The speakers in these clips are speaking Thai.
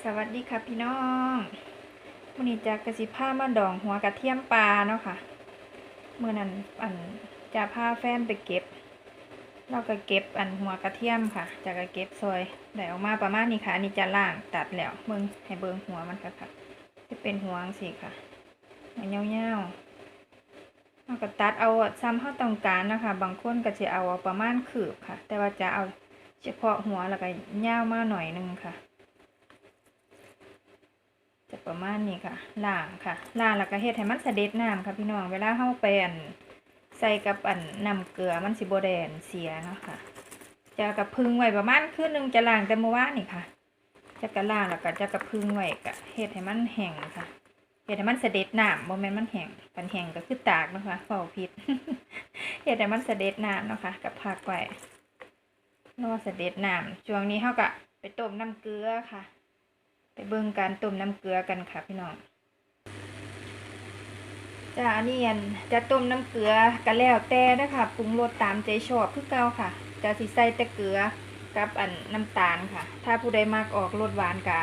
สวัสดีค่ะพี่น้องวันนี้จะกระสิผ้ามาดองหัวกระเทียมปลาเนาะค่ะเมื่อนั้นอันจะพาแฟนไปเก็บ เราก็เก็บอันหัวกระเทียมค่ะจะก็เก็บซอยได้ออกมาประมาณนี้ค่ะอันนี้จะล่างตัดแล้วเบิ่งให้เบิ่งหัวมันค่ะค่ะจะเป็นหัวสิค่ะหัวเงาวๆเราก็ตัดเอาซ้ำเท่าต้องการนะคะ บางคนก็จะเอาประมาณคืบค่ะ แต่ว่าจะเอาเฉพาะหัวแล้วก็ยาวมาหน่อยนึงค่ะ จะประมาณนี้ค่ะล่างค่ะล่างแล้วก็เฮ็ดให้มันเสด็จน้ำค่ะพี่น้องเวลาเฮาไปอันใส่กับอันน้ำเกลือมันสิบแดนเสียเนาะค่ะจะกระพึงไว้ประมาณคืนหนึงจะล้างแต่เมื่อวานนี่ค่ะ จะกระล่างแล้วก็จะกระพึงไว้ก็เฮ็ดให้มันแห้งค่ะเฮ็ดให้มันเสด็จน้ำบ่แม่นมันแห้งกันแห้งก็คือตากนะคะเฝ้าผิดเฮ็ดให้มันเสด็จน้ำเนาะค่ะกับพักไว้รอเสด็จน้ำช่วงนี้เฮาก็ไปต้มน้ำเกลือค่ะ ไปเบิ่งการต้มน้ำเกลือกันค่ะพี่น้องจ้าอันนี้อันจะต้มน้ำเกลือก็แล้วแต่นะคะปรุงรสตามใจชอบคือเก่าค่ะ จะสิใส่แต่เกลือกับอันน้ำตาลค่ะ ถ้าผู้ใดมักออกรสหวานก็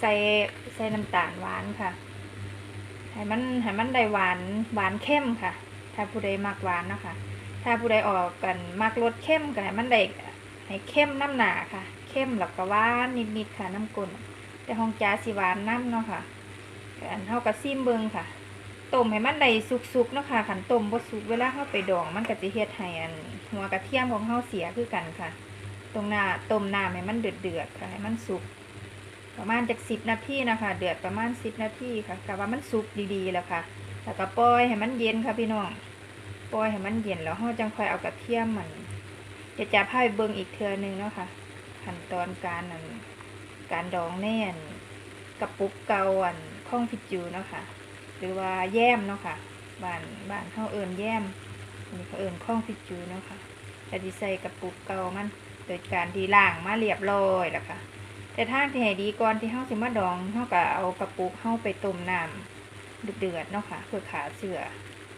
ใส่ใส่น้ำตาลหวานค่ะให้มันให้มันได้หวานหวานเข้มค่ะ ถ้าผู้ใดมักหวานนะคะ ถ้าผู้ใดออกกันมักรสเข้มก็ให้มันได้ให้เข้มน้ำหนาค่ะ เข้มแล้วก็หวานนิดๆค่ะน้ำกลน แต่ห้องจ้าสิหวานน้ำเนาะค่ะอันเท่ากับซิมเบิงค่ะต้มให้มันได้สุกๆเนาะค่ะขันต้มบ่สุกเวลาเข้าไปดองมันก็จะเฮ็ดให้อันหัวกระเทียมของเฮาเสียคือกันค่ะ ตรงหน้าต้มน้ำให้มันเดือดๆค่ะให้มันสุก ประมาณจากสิบนาทีนะคะ เดือดประมาณสิบนาทีค่ะกะว่ามันสุกดีๆแล้วค่ะแล้วก็ปล่อยให้มันเย็นค่ะพี่น้องปล่อยให้มันเย็นแล้วเฮาจังค่อยเอากระเทียมมันจะจับให้เบิ่งอีกเทือนึงเนาะค่ะขั้นตอนการอัน การดองแน่นกระปุกเกาอันข้องพิจูเนาะค่ะ หรือว่าแย้มเนาะค่ะบานบานเขาเอิญแย้มนี่เขาเอิญข้องพิจูเนาะค่ะจะดีใส่กระปุกเกามันโดยการที่ล้างมาเรียบร้อยแล้วค่ะ แต่ทาที่ให้ดีก่อนที่เฮาสิมาดองเฮาก็เอากระปุกเฮาไปต้มน้ำเดือดๆเนาะค่ะเพื่อขาเสือ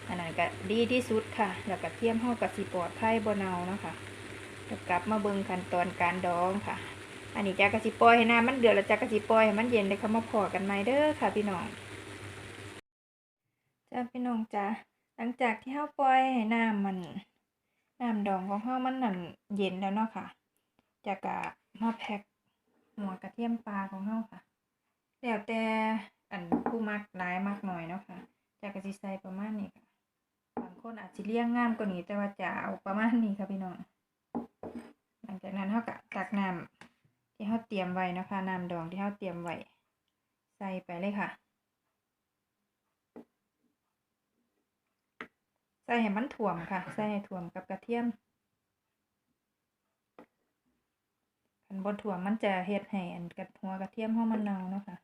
อันนั้นก็ดีที่สุดค่ะ แล้วก็เทียมเฮากับสิปลอดภัยบ่เนาเนาะค่ะกลับมาเบิ่งขั้นตอนการดองค่ะ อันนี้จากกะสิปล่อยให้น้ำมันเดือดแล้วจากกะสิปล่อยให้มันเย็นเลยค่ะมาพอกันไหมเด้อค่ะพี่น้องจ้าพี่น้องจ้าหลังจากที่เฮาปล่อยให้น้ำมันน้ำดองของเฮามันนั่นเย็นแล้วเนาะค่ะจากกะมาแพ็คหัวกระเทียมปลาของเฮาค่ะแล้วแต่อันผู้มักหลายมักหน่อยเนาะค่ะจากกะสิใส่ประมาณนี้ค่ะบางคนอาจสิเลี้ยงงามกว่านี้แต่ว่าจะเอาประมาณนี้ค่ะพี่น้องหลังจากนั้นเฮาก็ตักน้ำ ที่เขาเตรียมไว้นะคะน้ำดองที่เขาเตรียมไว้ใส่ไปเลยค่ะ ใส่ให้มันถ่วมค่ะ ใส่ให้ถ่วมกับกระเทียมคันบนถ่วมมันจะเฮ็ดให้อันกระหัวกระเทียมเฮามันเน่าเนาะค่ะ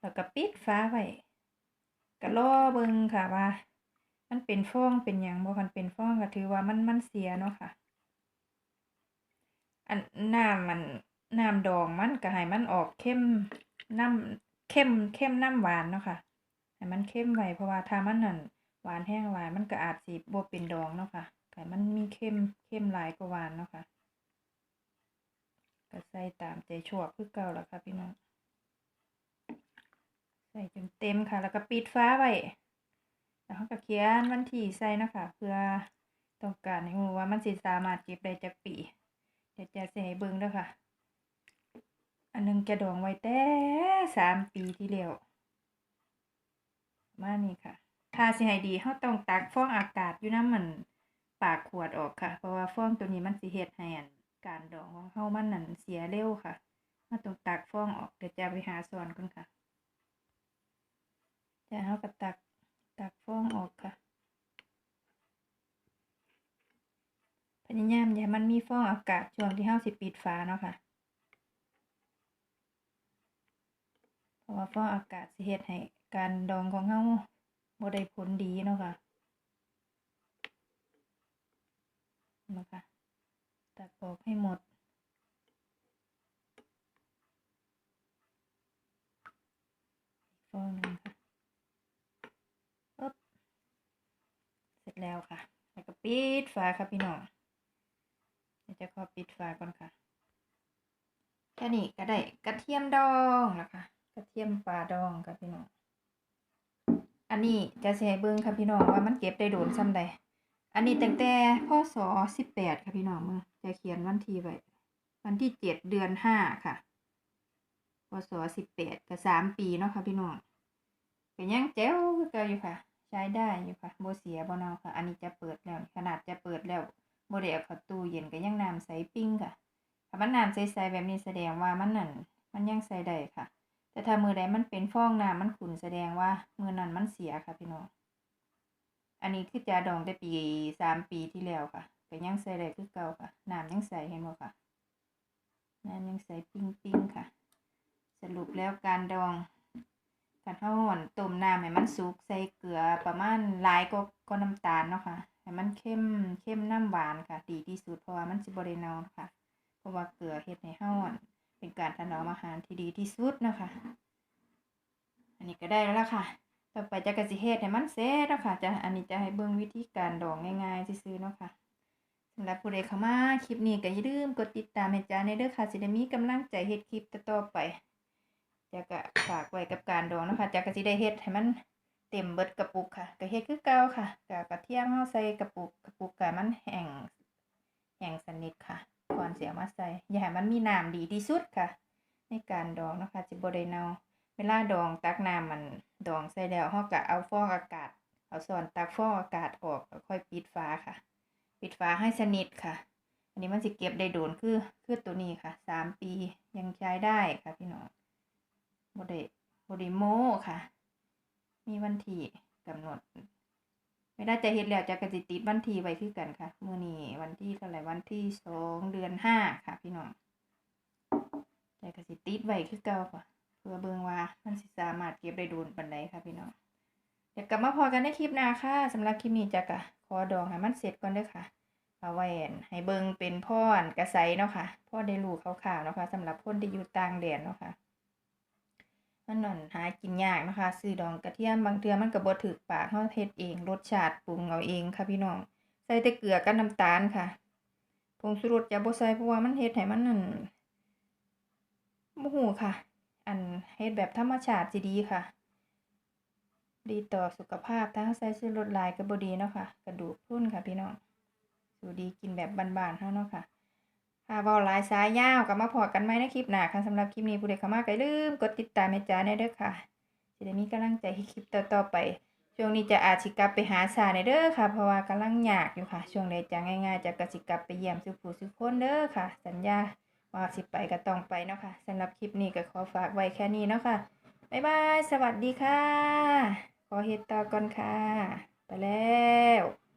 แล้วก็ปิดฟ้าไว้ก็รอเบิ่งค่ะว่า มันเป็นฟองเป็นหยังบ่คันเป็นฟองก็ถือว่ามันมันเสียเนาะค่ะ อันน้ำมันน้ำดองมันก็ให้มันออกเข้มน้ำเข้มเข้มน้ำหวานเนาะค่ะให้มันเข้มไว้เพราะว่าถ้ามันนั่นหวานแห้งหลายมันก็อาจสิบ่เป็นดองเนาะค่ะให้มันมีเข้มเข้มหลายกว่าหวานเนาะค่ะก็ใส่ตามใจชอบคือเก่าแล้วค่ะพี่น้องใส่จนเต็มค่ะ แล้วก็ปิดฟ้าไว้แล้วก็เขียนวันที่ใส่นะคะเพื่อต้องการให้รู้ว่ามันสิสามารถเก็บได้จากปี ดี๋ยวจะใส่เบิ่งด้อค่ะ อันหนึงจะดองไว้แต่สามปีที่แล้วมานี่ค่ะ ถ้าสิให้ดีเราต้องตักฟองอากาศอยู่น้ำมันปากขวดออกค่ะ เพราะว่าฟองตัวนี้มันสิเฮ็ดให้อันการดองของเฮามันนั่นเสียเร็วค่ะเราต้องตักฟองออกเดี๋ยวจะไปหาสอนก่อนค่ะจะเฮาก็ตักตักฟองออกค่ะ พยายามอย่ามันมีฟองอากาศช่วงที่เฮาสิปิดฝาเนาะค่ะ เพราะว่าฟองอากาศสิเฮ็ดให้การดองของเฮาบ่ได้ผลดีเนาะค่ะมาค่ะตักออกให้หมด ฟองหนึงค่ะปึ๊บเสร็จแล้วค่ะ แล้วก็ปิดฝาค่ะพี่น้อง จะขอปิดฝาก่อนค่ะแค่นี้ก็ได้กระเทียมดองแล้วค่ะ กระเทียมปลาดองค่ะพี่น้อง อันนี้จะให้เบิ่งค่ะพี่น้องว่ามันเก็บได้โดนซ้ำใด อันนี้ตั้งแต่พศสิบแปดค่ะพี่น้องมึงจะเขียนวันที่ไว้วันที่เจ็ดเดือนห้าค่ะพศสิบแปดก็สามปีเนาะค่ะพี่น้องก็ยังแจ๋วคือเก่าอยู่ค่ะ ใช้ได้อยู่ค่ะโบเสียบ่เนาค่ะ อันนี้จะเปิดแล้ว ขนาดจะเปิดแล้ว โบได้เอาเข้าตู้เย็นก็ยังน้ำใสปิ้งค่ะ ถ้ามันน้ำใสๆแบบนี้แสดงว่ามันนั่นมันยังใส่ได้ค่ะ แต่ถ้ามือใดมันเป็นฟองน้ำมันขุ่นแสดงว่ามือนั้นมันเสียค่ะพี่น้อง อันนี้คือจาดองแต่ปีสามปีที่แล้วค่ะก็ยังใส่ได้คือเก่าค่ะ น้ำยังใสเห็นบ่ค่ะ น้ำยังใสปิ้งปิ้งๆค่ะ สรุปแล้วการดองการเฮาห่อนต้มน้ำให้มันสุกใส่เกลือประมาณหลายก็ก็น้ำตาลเนาะค่ะ ให้มันเข้มเข้มน้ำหวานค่ะ ดีที่สุดเพราะว่ามันสิบ่ได้เน่าค่ะ เพราะว่าเกลือเฮ็ดให้าห่อนเป็นการถนอมอาหารที่ดีที่สุดนะคะ อันนี้ก็ได้แล้วล่ะค่ะ ต่อไปจะกระสิเฮ็ดให้มันเสร็จแล้วค่ะจะอันนี้จะให้เบิ่งวิธีการดองง่ายๆซื่อๆเนาะค่ะสำหรับผู้ใดเข้ามาคลิปนี้ก็อย่าลืมกดติดตามให้จ้าในเด้อค่ะสิได้มีกำลังใจเฮ็ดคลิปต่อไปจะก็ฝากไว้กับการดองนะคะจะก็สิได้เฮ็ดให้มัน เต็มเบิดกระปุกค่ะก็เฮ็ดคือเก่าค่ะกกระเทียมเฮาใส่กระปุกกระปุกก็มันแห้งแห้งสนิทค่ะก่อนเสียมาใส่อย่าให้มันมีน้ำดีที่สุดค่ะ ในการดองนะคะจิบได้เนาเวลาดองตักน้ำมันดองใส่แล้วเฮาก็เอาฟองอากาศ เอาส่วนตักฟองอากาศออกแล้วค่อยปิดฝาค่ะ ปิดฝาให้สนิทค่ะ อันนี้มันสิเก็บได้โดนคือคือตัวนี้ค่ะสามปียังใช้ได้ค่ะพี่น้องบไดบไดโมค่ะ มีวันที่กำหนดไม่ได้จะเฮ็ดแล้วจะกระสิติดวันที่ไว้คือกันค่ะมื้อนี้วันที่เท่าไหร่วันที่สองเดือนห้าค่ะ พี่น้องจะกระสิติดไว้คือเก่าค่ะเพื่อเบิ่งว่ามันสิสามารถเก็บได้โดนปานใดค่ะพี่น้องเดี๋ยวกลับมาพอกันในคลิปหน้าค่ะสำหรับคลิปนี้จะกะขอดองให้มันเสร็จก่อนเด้อค่ะเอาไว้ให้เบิ่งเป็นพ่อนกระใสเนาะค่ะพ่อได้รู้คร่าวๆเนาะค่ะสำหรับคนที่อยู่ต่างแดนเนาะค่ะ มันนั่นหากินยากนะคะซื้อดองกระเทียมบางเทือมันก็บ่ถูกปากเฮาเฮ็ดเอง รสชาติปรุงเอาเองค่ะพี่น้องใส่แต่เกลือกับน้ำตาลค่ะผงชูรสจะบ่ใส่เพราะว่ามันเฮ็ดให้มันนั่นบ่ฮู้ค่ะ อันเฮ็ดแบบธรรมชาติสิดีค่ะ ดีต่อสุขภาพถ้าใส่ซื้อรสลายก็บ่ดีเนาะค่ะ กระดูกพรุนค่ะพี่น้องสู่ดีกินแบบบานๆเฮาเนาะค่ะ ค่ะเว้าหลายสายยาวกลับมาพอกันใหม่ในคลิปหน้าค่ะสำหรับคลิปนี้ผู้ใดเข้ามาก็อย่าลืมกดติดตามให้จ้าแน่เด้อค่ะจะได้มีกำลังใจให้คลิปต่อๆไป ช่วงนี้จะอาจิกลับไปหาสาในเด้อค่ะ เพราะว่ากำลังอยากอยู่ค่ะ ช่วงใดจะง่ายๆจะกสิกลับไปเยี่ยมสุผู้สุคนเด้อค่ะ สัญญาว่าสิไปก็ต้องไปเนาะค่ะสำหรับคลิปนี้ก็ขอฝากไว้แค่นี้เนาะค่ะบ๊ายบาย สวัสดีค่ะ ขอเฮ็ดต่อก่อนค่ะ ไปแล้ว